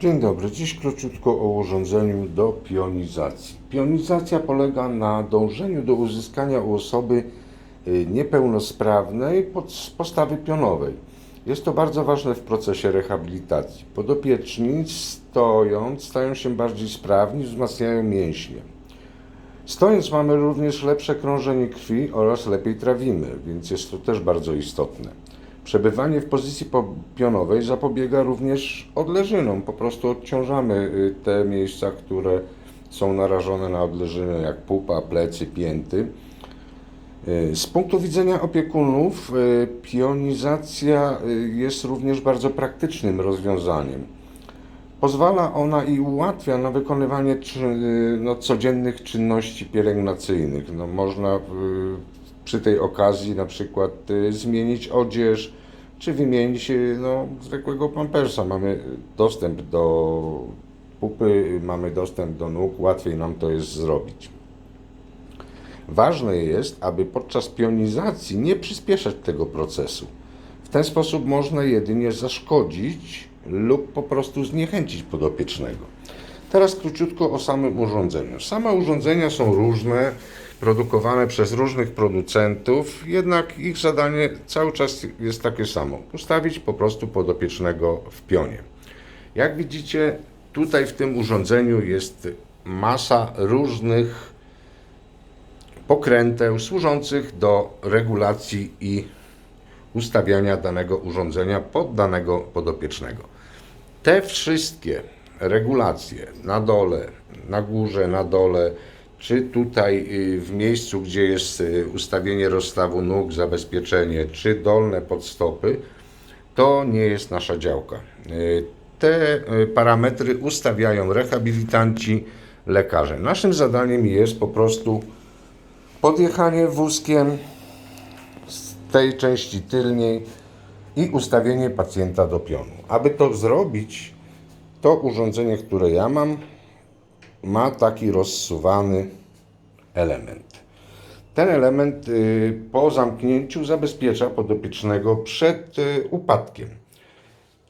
Dzień dobry. Dziś króciutko o urządzeniu do pionizacji. Pionizacja polega na dążeniu do uzyskania u osoby y, niepełnosprawnej postawy pionowej. Jest to bardzo ważne w procesie rehabilitacji. Podopieczni stojąc stają się bardziej sprawni, wzmacniają mięśnie. Stojąc mamy również lepsze krążenie krwi oraz lepiej trawimy, więc jest to też bardzo istotne. Przebywanie w pozycji po- pionowej zapobiega również odleżynom. Po prostu odciążamy y, te miejsca, które są narażone na odleżyny, jak pupa, plecy, pięty. Y, Z punktu widzenia opiekunów, y, pionizacja jest również bardzo praktycznym rozwiązaniem. Pozwala ona i ułatwia na wykonywanie no, codziennych czynności pielęgnacyjnych. No, można przy tej okazji na przykład zmienić odzież, czy wymienić y, no, zwykłego pampersa. Mamy dostęp do pupy, mamy dostęp do nóg, łatwiej nam to jest zrobić. Ważne jest, aby podczas pionizacji nie przyspieszać tego procesu. W ten sposób można jedynie zaszkodzić lub po prostu zniechęcić podopiecznego. Teraz króciutko o samym urządzeniu. Same urządzenia są różne, produkowane przez różnych producentów, jednak ich zadanie cały czas jest takie samo: ustawić po prostu podopiecznego w pionie. Jak widzicie, tutaj w tym urządzeniu jest masa różnych pokręteł służących do regulacji i ustawiania danego urządzenia pod danego podopiecznego. Te wszystkie regulacje na dole, na górze, na dole, czy tutaj y, w miejscu, gdzie jest y, ustawienie rozstawu nóg, zabezpieczenie, czy dolne podstopy, to nie jest nasza działka. Y, Te parametry ustawiają rehabilitanci, lekarze. Naszym zadaniem jest po prostu podjechanie wózkiem z tej części tylniej i ustawienie pacjenta do pionu. Aby to zrobić, to urządzenie, które ja mam, ma taki rozsuwany element. Ten element y, po zamknięciu zabezpiecza podopiecznego przed y, upadkiem.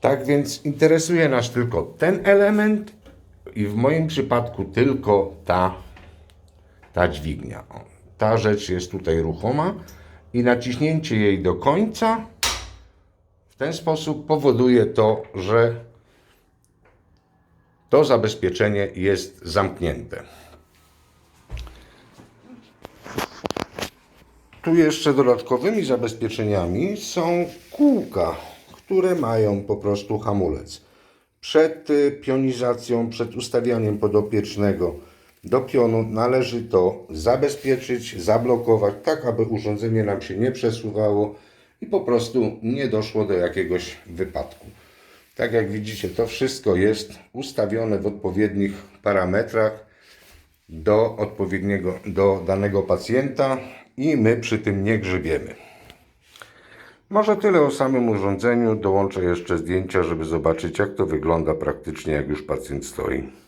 Tak więc interesuje nas tylko ten element i w moim przypadku tylko ta ta dźwignia. Ta rzecz jest tutaj ruchoma i naciśnięcie jej do końca w ten sposób powoduje to, że to zabezpieczenie jest zamknięte. Tu jeszcze dodatkowymi zabezpieczeniami są kółka, które mają po prostu hamulec. Przed y, pionizacją, przed ustawianiem podopiecznego do pionu należy to zabezpieczyć, zablokować, tak aby urządzenie nam się nie przesuwało i po prostu nie doszło do jakiegoś wypadku. Tak jak widzicie, to wszystko jest ustawione w odpowiednich parametrach do odpowiedniego, do danego pacjenta i my przy tym nie grzebiemy. Może tyle o samym urządzeniu. Dołączę jeszcze zdjęcia, żeby zobaczyć, jak to wygląda praktycznie, jak już pacjent stoi.